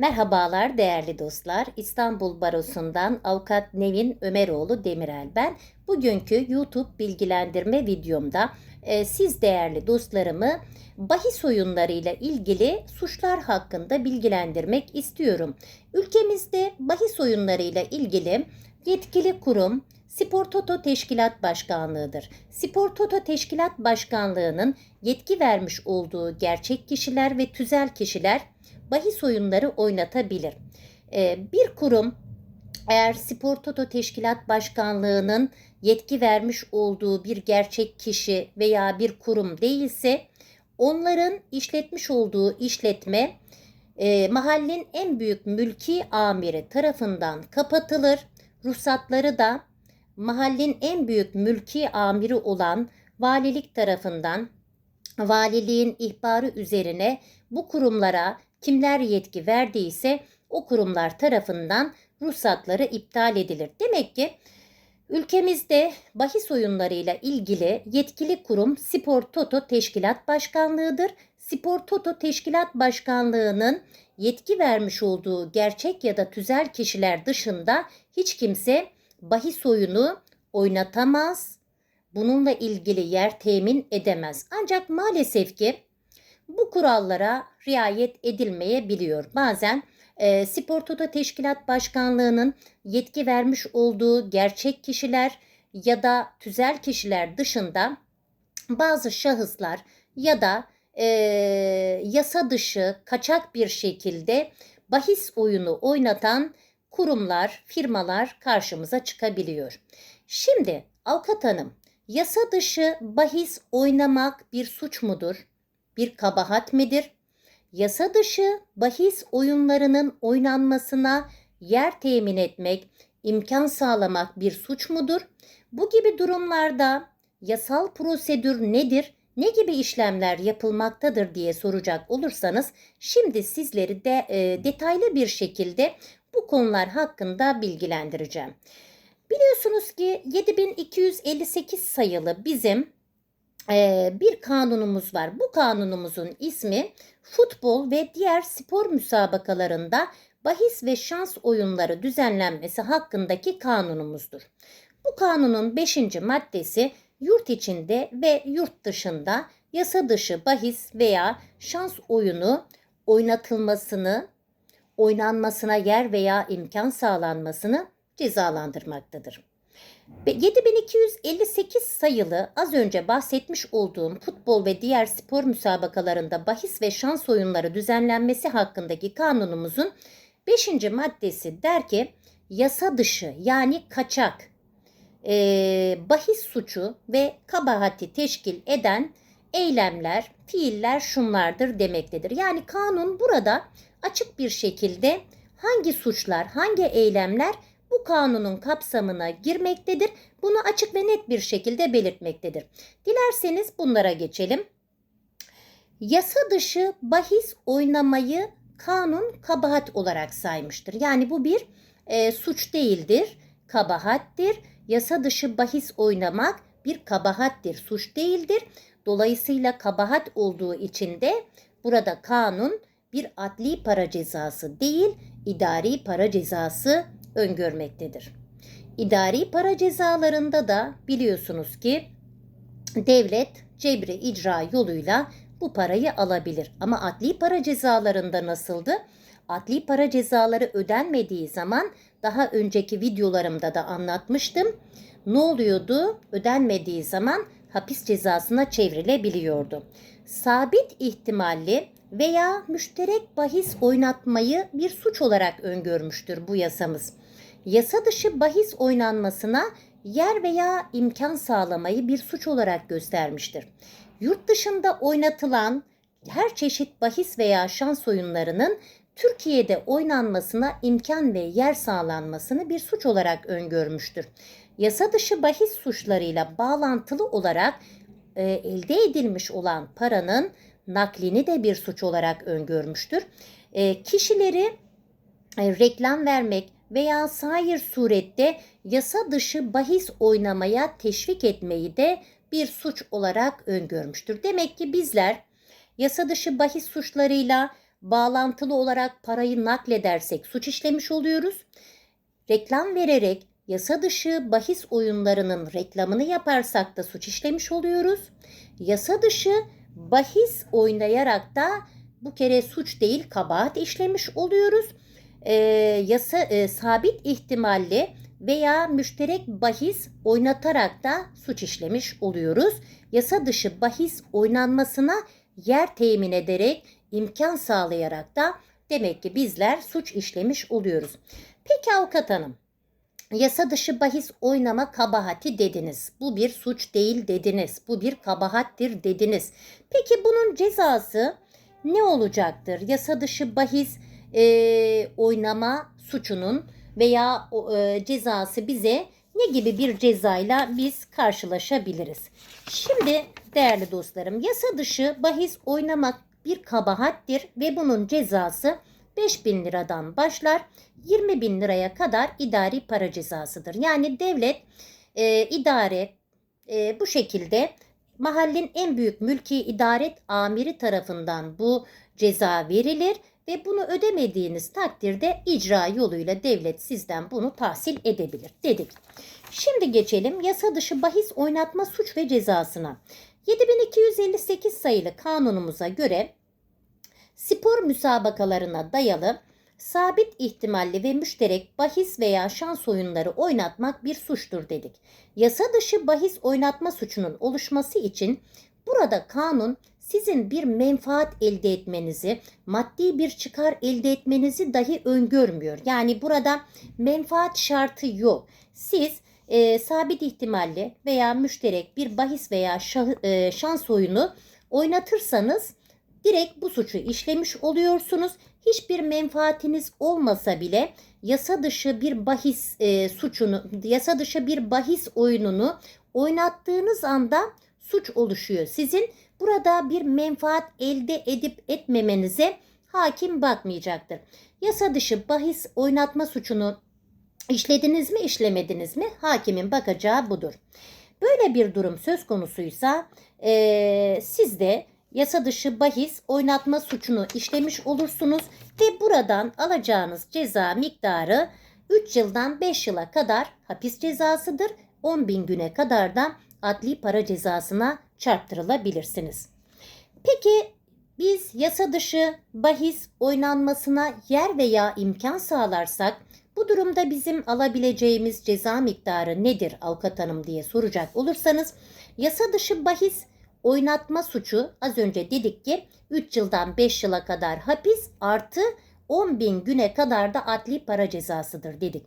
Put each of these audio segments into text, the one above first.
Merhabalar değerli dostlar. İstanbul Barosu'ndan Avukat Nevin Ömeroğlu Demirel ben. Bugünkü YouTube bilgilendirme videomda e, siz değerli dostlarımı bahis oyunlarıyla ilgili suçlar hakkında bilgilendirmek istiyorum. Ülkemizde bahis oyunlarıyla ilgili yetkili kurum Spor Toto Teşkilat Başkanlığı'dır. Spor Toto Teşkilat Başkanlığı'nın yetki vermiş olduğu gerçek kişiler ve tüzel kişiler bahis oyunları oynatabilir. Ee, bir kurum eğer Spor Toto Teşkilat Başkanlığı'nın yetki vermiş olduğu bir gerçek kişi veya bir kurum değilse onların işletmiş olduğu işletme e, mahallenin en büyük mülki amiri tarafından kapatılır. Ruhsatları da mahallenin en büyük mülki amiri olan valilik tarafından valiliğin ihbarı üzerine bu kurumlara kimler yetki verdiyse o kurumlar tarafından ruhsatları iptal edilir. Demek ki ülkemizde bahis oyunlarıyla ilgili yetkili kurum Spor Toto Teşkilat Başkanlığı'dır. Spor Toto Teşkilat Başkanlığı'nın yetki vermiş olduğu gerçek ya da tüzel kişiler dışında hiç kimse bahis oyunu oynatamaz. Bununla ilgili yer temin edemez. Ancak maalesef ki bu kurallara riayet edilmeyebiliyor. Bazen e, Spor Toto Teşkilat Başkanlığı'nın yetki vermiş olduğu gerçek kişiler ya da tüzel kişiler dışında bazı şahıslar ya da e, yasa dışı kaçak bir şekilde bahis oyunu oynatan kurumlar, firmalar karşımıza çıkabiliyor. Şimdi avukat hanım, yasa dışı bahis oynamak bir suç mudur? Bir kabahat midir? Yasa dışı bahis oyunlarının oynanmasına yer temin etmek, imkan sağlamak bir suç mudur? Bu gibi durumlarda yasal prosedür nedir? Ne gibi işlemler yapılmaktadır diye soracak olursanız şimdi sizleri de e, detaylı bir şekilde bu konular hakkında bilgilendireceğim. Biliyorsunuz ki 7258 sayılı bizim bir kanunumuz var. Bu kanunumuzun ismi futbol ve diğer spor müsabakalarında bahis ve şans oyunları düzenlenmesi hakkındaki kanunumuzdur. Bu kanunun 5. maddesi yurt içinde ve yurt dışında yasa dışı bahis veya şans oyunu oynatılmasını, oynanmasına yer veya imkan sağlanmasını cezalandırmaktadır. 7258 sayılı az önce bahsetmiş olduğum futbol ve diğer spor müsabakalarında bahis ve şans oyunları düzenlenmesi hakkındaki kanunumuzun 5. maddesi der ki yasa dışı yani kaçak e, bahis suçu ve kabahati teşkil eden eylemler, fiiller şunlardır demektedir. Yani kanun burada açık bir şekilde hangi suçlar, hangi eylemler bu kanunun kapsamına girmektedir. Bunu açık ve net bir şekilde belirtmektedir. Dilerseniz bunlara geçelim. Yasa dışı bahis oynamayı kanun kabahat olarak saymıştır. Yani bu bir e, suç değildir, kabahattir. Yasa dışı bahis oynamak bir kabahattir, suç değildir. Dolayısıyla kabahat olduğu için de burada kanun bir adli para cezası değil, idari para cezası öngörmektedir. İdari para cezalarında da biliyorsunuz ki devlet cebri icra yoluyla bu parayı alabilir. Ama adli para cezalarında nasıldı? Adli para cezaları ödenmediği zaman daha önceki videolarımda da anlatmıştım. Ne oluyordu? Ödenmediği zaman hapis cezasına çevrilebiliyordu. Sabit ihtimalli veya müşterek bahis oynatmayı bir suç olarak öngörmüştür bu yasamız. Yasa dışı bahis oynanmasına yer veya imkan sağlamayı bir suç olarak göstermiştir. Yurt dışında oynatılan her çeşit bahis veya şans oyunlarının Türkiye'de oynanmasına imkan ve yer sağlanmasını bir suç olarak öngörmüştür. Yasa dışı bahis suçlarıyla bağlantılı olarak e, elde edilmiş olan paranın naklini de bir suç olarak öngörmüştür. E, kişileri e, reklam vermek veya sair surette yasa dışı bahis oynamaya teşvik etmeyi de bir suç olarak öngörmüştür. Demek ki bizler yasa dışı bahis suçlarıyla bağlantılı olarak parayı nakledersek suç işlemiş oluyoruz. Reklam vererek yasa dışı bahis oyunlarının reklamını yaparsak da suç işlemiş oluyoruz. Yasa dışı bahis oynayarak da bu kere suç değil kabahat işlemiş oluyoruz. Ee, yasa e, sabit ihtimalli veya müşterek bahis oynatarak da suç işlemiş oluyoruz. Yasa dışı bahis oynanmasına yer temin ederek imkan sağlayarak da demek ki bizler suç işlemiş oluyoruz. Peki avukat hanım yasa dışı bahis oynama kabahati dediniz. Bu bir suç değil dediniz. Bu bir kabahattir dediniz. Peki bunun cezası ne olacaktır? Yasa dışı bahis e, oynama suçunun veya e, cezası bize ne gibi bir cezayla biz karşılaşabiliriz? Şimdi değerli dostlarım yasa dışı bahis oynamak bir kabahattir ve bunun cezası 5000 liradan başlar 20 bin liraya kadar idari para cezasıdır. Yani devlet e, idare e, bu şekilde mahallenin en büyük mülki idaret amiri tarafından bu ceza verilir ve bunu ödemediğiniz takdirde icra yoluyla devlet sizden bunu tahsil edebilir dedik. Şimdi geçelim yasa dışı bahis oynatma suç ve cezasına. 7258 sayılı kanunumuza göre spor müsabakalarına dayalı sabit ihtimalli ve müşterek bahis veya şans oyunları oynatmak bir suçtur dedik. Yasa dışı bahis oynatma suçunun oluşması için burada kanun sizin bir menfaat elde etmenizi, maddi bir çıkar elde etmenizi dahi öngörmüyor. Yani burada menfaat şartı yok. Siz e, sabit ihtimalli veya müşterek bir bahis veya şah, e, şans oyunu oynatırsanız direkt bu suçu işlemiş oluyorsunuz. Hiçbir menfaatiniz olmasa bile yasa dışı bir bahis e, suçunu, yasa dışı bir bahis oyununu oynattığınız anda suç oluşuyor. Sizin burada bir menfaat elde edip etmemenize hakim bakmayacaktır. Yasa dışı bahis oynatma suçunu işlediniz mi işlemediniz mi hakimin bakacağı budur. Böyle bir durum söz konusuysa e, siz de yasa dışı bahis oynatma suçunu işlemiş olursunuz ve buradan alacağınız ceza miktarı 3 yıldan 5 yıla kadar hapis cezasıdır. 10 bin güne kadar da adli para cezasına çarptırılabilirsiniz. Peki biz yasa dışı bahis oynanmasına yer veya imkan sağlarsak bu durumda bizim alabileceğimiz ceza miktarı nedir avukat hanım diye soracak olursanız yasa dışı bahis oynatma suçu az önce dedik ki 3 yıldan 5 yıla kadar hapis artı 10 bin güne kadar da adli para cezasıdır dedik.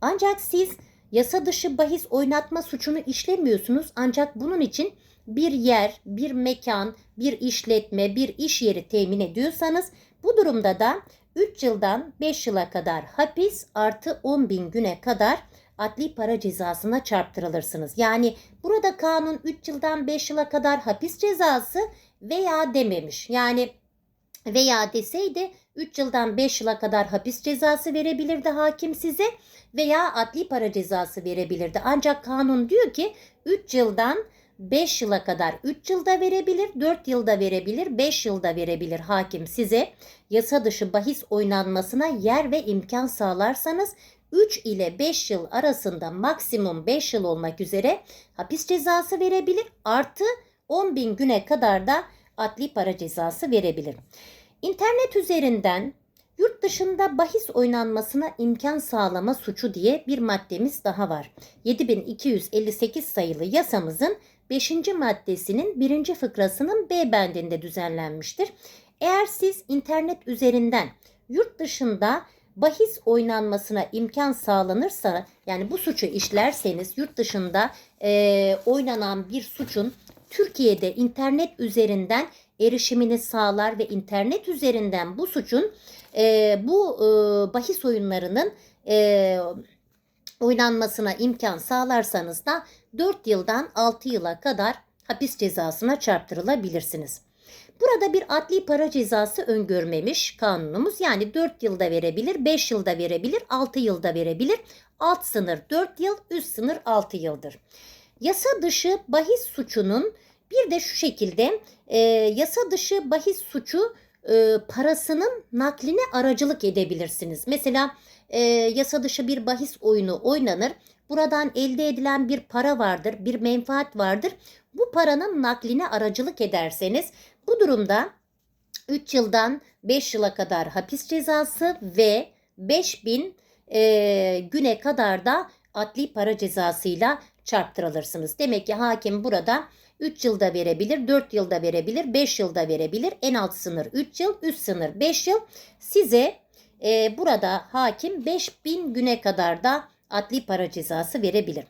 Ancak siz yasa dışı bahis oynatma suçunu işlemiyorsunuz ancak bunun için bir yer, bir mekan, bir işletme, bir iş yeri temin ediyorsanız bu durumda da 3 yıldan 5 yıla kadar hapis artı 10 bin güne kadar adli para cezasına çarptırılırsınız. Yani burada kanun 3 yıldan 5 yıla kadar hapis cezası veya dememiş. Yani veya deseydi 3 yıldan 5 yıla kadar hapis cezası verebilirdi hakim size veya adli para cezası verebilirdi. Ancak kanun diyor ki 3 yıldan 5 yıla kadar 3 yılda verebilir, 4 yılda verebilir, 5 yılda verebilir hakim size. Yasa dışı bahis oynanmasına yer ve imkan sağlarsanız 3 ile 5 yıl arasında maksimum 5 yıl olmak üzere hapis cezası verebilir. Artı 10 bin güne kadar da adli para cezası verebilir. İnternet üzerinden Yurt dışında bahis oynanmasına imkan sağlama suçu diye bir maddemiz daha var. 7258 sayılı yasamızın 5. maddesinin 1. fıkrasının B bendinde düzenlenmiştir. Eğer siz internet üzerinden yurt dışında bahis oynanmasına imkan sağlanırsa yani bu suçu işlerseniz yurt dışında e, oynanan bir suçun Türkiye'de internet üzerinden erişimini sağlar ve internet üzerinden bu suçun e, bu e, bahis oyunlarının e, oynanmasına imkan sağlarsanız da 4 yıldan 6 yıla kadar hapis cezasına çarptırılabilirsiniz. Burada bir adli para cezası öngörmemiş kanunumuz. Yani 4 yılda verebilir, 5 yılda verebilir, 6 yılda verebilir. Alt sınır 4 yıl, üst sınır 6 yıldır. Yasa dışı bahis suçunun bir de şu şekilde e, yasa dışı bahis suçu e, parasının nakline aracılık edebilirsiniz. Mesela e, yasa dışı bir bahis oyunu oynanır. Buradan elde edilen bir para vardır, bir menfaat vardır. Bu paranın nakline aracılık ederseniz bu durumda 3 yıldan 5 yıla kadar hapis cezası ve 5000 e, güne kadar da adli para cezasıyla çarptırılırsınız. Demek ki hakim burada 3 yılda verebilir, 4 yılda verebilir, 5 yılda verebilir. En alt sınır 3 yıl, üst sınır 5 yıl. Size e, burada hakim 5000 güne kadar da adli para cezası verebilir.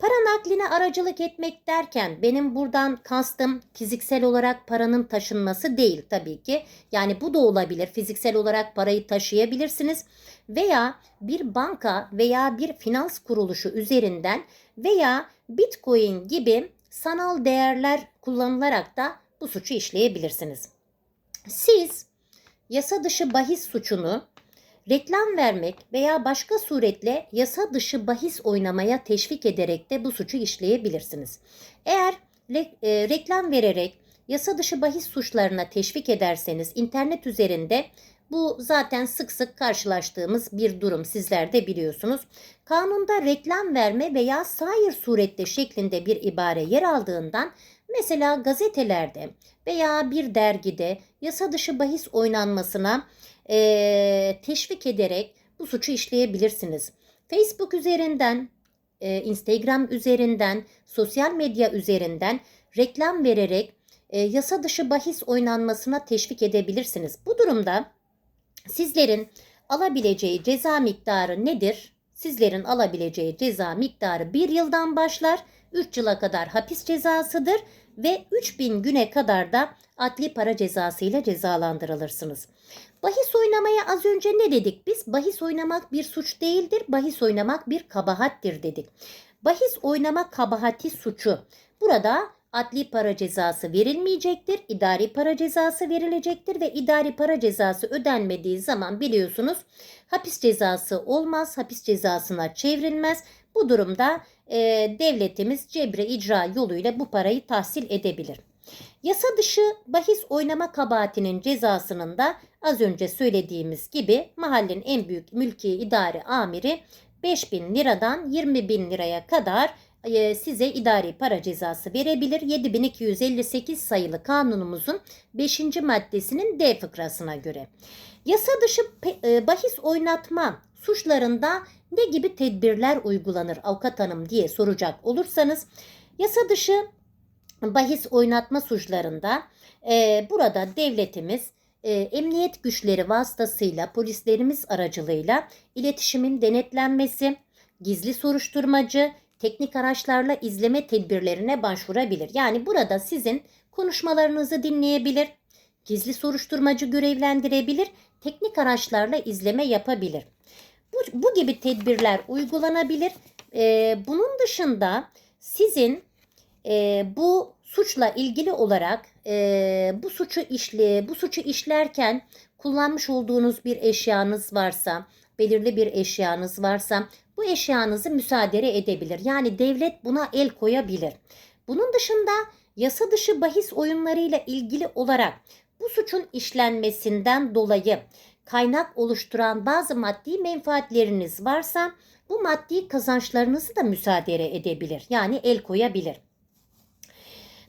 Para nakline aracılık etmek derken benim buradan kastım fiziksel olarak paranın taşınması değil tabii ki. Yani bu da olabilir. Fiziksel olarak parayı taşıyabilirsiniz veya bir banka veya bir finans kuruluşu üzerinden veya Bitcoin gibi sanal değerler kullanılarak da bu suçu işleyebilirsiniz. Siz yasa dışı bahis suçunu reklam vermek veya başka suretle yasa dışı bahis oynamaya teşvik ederek de bu suçu işleyebilirsiniz. Eğer e, reklam vererek yasa dışı bahis suçlarına teşvik ederseniz internet üzerinde bu zaten sık sık karşılaştığımız bir durum sizler de biliyorsunuz. Kanunda reklam verme veya sair surette şeklinde bir ibare yer aldığından mesela gazetelerde veya bir dergide yasa dışı bahis oynanmasına e, teşvik ederek bu suçu işleyebilirsiniz. Facebook üzerinden, e, Instagram üzerinden, sosyal medya üzerinden reklam vererek e, yasa dışı bahis oynanmasına teşvik edebilirsiniz. Bu durumda sizlerin alabileceği ceza miktarı nedir? Sizlerin alabileceği ceza miktarı 1 yıldan başlar, 3 yıla kadar hapis cezasıdır ve 3000 güne kadar da adli para cezası ile cezalandırılırsınız. Bahis oynamaya az önce ne dedik biz? Bahis oynamak bir suç değildir, bahis oynamak bir kabahattir dedik. Bahis oynama kabahati suçu. Burada adli para cezası verilmeyecektir, idari para cezası verilecektir ve idari para cezası ödenmediği zaman biliyorsunuz hapis cezası olmaz, hapis cezasına çevrilmez. Bu durumda e, devletimiz cebre icra yoluyla bu parayı tahsil edebilir. Yasa dışı bahis oynama kabahatinin cezasının da az önce söylediğimiz gibi mahallenin en büyük mülki idare amiri 5000 liradan 20 bin liraya kadar size idari para cezası verebilir. 7258 sayılı kanunumuzun 5. maddesinin D fıkrasına göre. Yasa dışı e, bahis oynatma suçlarında ne gibi tedbirler uygulanır avukat hanım diye soracak olursanız yasa dışı bahis oynatma suçlarında e, burada devletimiz e, emniyet güçleri vasıtasıyla polislerimiz aracılığıyla iletişimin denetlenmesi, gizli soruşturmacı, teknik araçlarla izleme tedbirlerine başvurabilir. Yani burada sizin konuşmalarınızı dinleyebilir, gizli soruşturmacı görevlendirebilir, teknik araçlarla izleme yapabilir. Bu, bu gibi tedbirler uygulanabilir. Ee, bunun dışında sizin e, bu suçla ilgili olarak e, bu suçu işle bu suçu işlerken kullanmış olduğunuz bir eşyanız varsa, belirli bir eşyanız varsa bu eşyanızı müsaade edebilir. Yani devlet buna el koyabilir. Bunun dışında yasa dışı bahis oyunlarıyla ilgili olarak bu suçun işlenmesinden dolayı kaynak oluşturan bazı maddi menfaatleriniz varsa bu maddi kazançlarınızı da müsaade edebilir. Yani el koyabilir.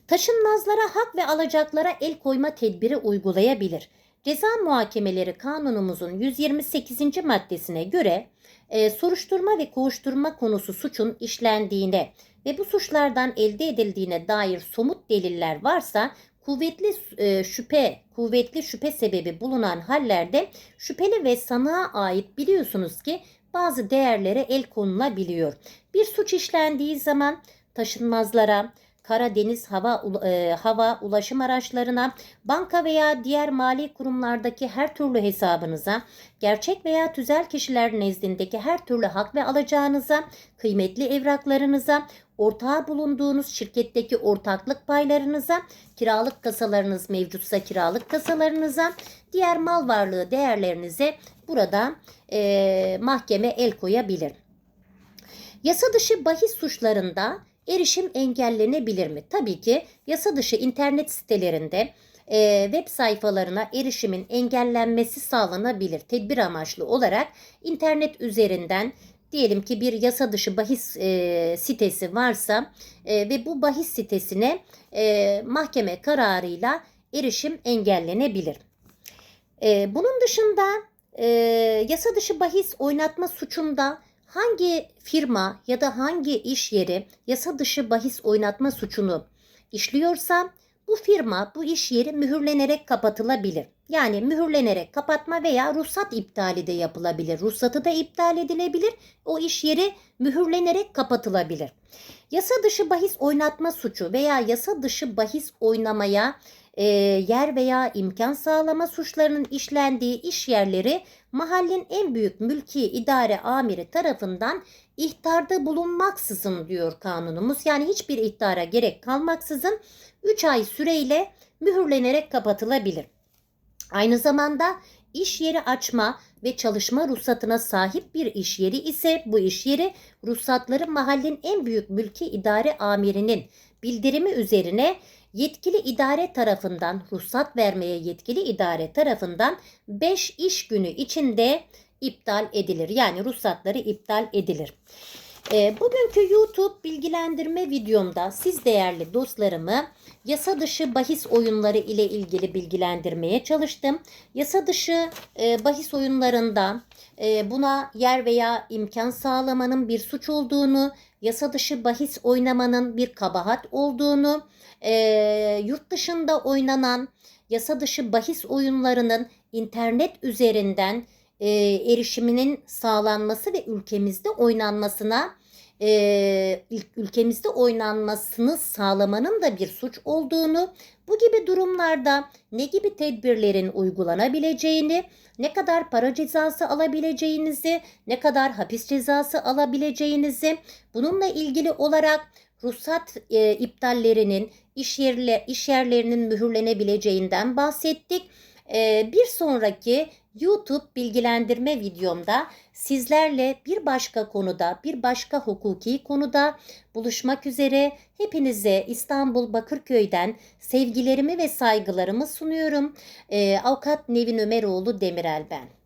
Taşınmazlara hak ve alacaklara el koyma tedbiri uygulayabilir. Ceza muhakemeleri kanunumuzun 128. maddesine göre e, soruşturma ve kovuşturma konusu suçun işlendiğine ve bu suçlardan elde edildiğine dair somut deliller varsa kuvvetli e, şüphe, kuvvetli şüphe sebebi bulunan hallerde şüpheli ve sanığa ait biliyorsunuz ki bazı değerlere el konulabiliyor. Bir suç işlendiği zaman taşınmazlara, kara, deniz, hava, e, hava ulaşım araçlarına, banka veya diğer mali kurumlardaki her türlü hesabınıza, gerçek veya tüzel kişiler nezdindeki her türlü hak ve alacağınıza, kıymetli evraklarınıza, ortağı bulunduğunuz şirketteki ortaklık paylarınıza, kiralık kasalarınız mevcutsa kiralık kasalarınıza, diğer mal varlığı değerlerinize burada e, mahkeme el koyabilir. Yasa dışı bahis suçlarında erişim engellenebilir mi? Tabii ki yasa dışı internet sitelerinde e, web sayfalarına erişimin engellenmesi sağlanabilir. Tedbir amaçlı olarak internet üzerinden diyelim ki bir yasa dışı bahis e, sitesi varsa e, ve bu bahis sitesine e, mahkeme kararıyla erişim engellenebilir. E, bunun dışında e, yasa dışı bahis oynatma suçunda hangi firma ya da hangi iş yeri yasa dışı bahis oynatma suçunu işliyorsa bu firma, bu iş yeri mühürlenerek kapatılabilir. Yani mühürlenerek kapatma veya ruhsat iptali de yapılabilir. Ruhsatı da iptal edilebilir. O iş yeri mühürlenerek kapatılabilir. Yasa dışı bahis oynatma suçu veya yasa dışı bahis oynamaya e, yer veya imkan sağlama suçlarının işlendiği iş yerleri mahallin en büyük mülki idare amiri tarafından ihtarda bulunmaksızın diyor kanunumuz. Yani hiçbir ihtara gerek kalmaksızın 3 ay süreyle mühürlenerek kapatılabilir. Aynı zamanda iş yeri açma ve çalışma ruhsatına sahip bir iş yeri ise bu iş yeri ruhsatları mahallin en büyük mülki idare amirinin bildirimi üzerine yetkili idare tarafından ruhsat vermeye yetkili idare tarafından 5 iş günü içinde iptal edilir. Yani ruhsatları iptal edilir. E, bugünkü YouTube bilgilendirme videomda siz değerli dostlarımı yasa dışı bahis oyunları ile ilgili bilgilendirmeye çalıştım. Yasa dışı e, bahis oyunlarında e, buna yer veya imkan sağlamanın bir suç olduğunu, yasa dışı bahis oynamanın bir kabahat olduğunu, e, yurt dışında oynanan yasa dışı bahis oyunlarının internet üzerinden e, erişiminin sağlanması ve ülkemizde oynanmasına e, ülkemizde oynanmasını sağlamanın da bir suç olduğunu, bu gibi durumlarda ne gibi tedbirlerin uygulanabileceğini, ne kadar para cezası alabileceğinizi, ne kadar hapis cezası alabileceğinizi, bununla ilgili olarak ruhsat e, iptallerinin, iş, yerle, iş yerlerinin mühürlenebileceğinden bahsettik. E, bir sonraki YouTube bilgilendirme videomda sizlerle bir başka konuda, bir başka hukuki konuda buluşmak üzere hepinize İstanbul Bakırköy'den sevgilerimi ve saygılarımı sunuyorum. Ee, Avukat Nevin Ömeroğlu Demirel ben.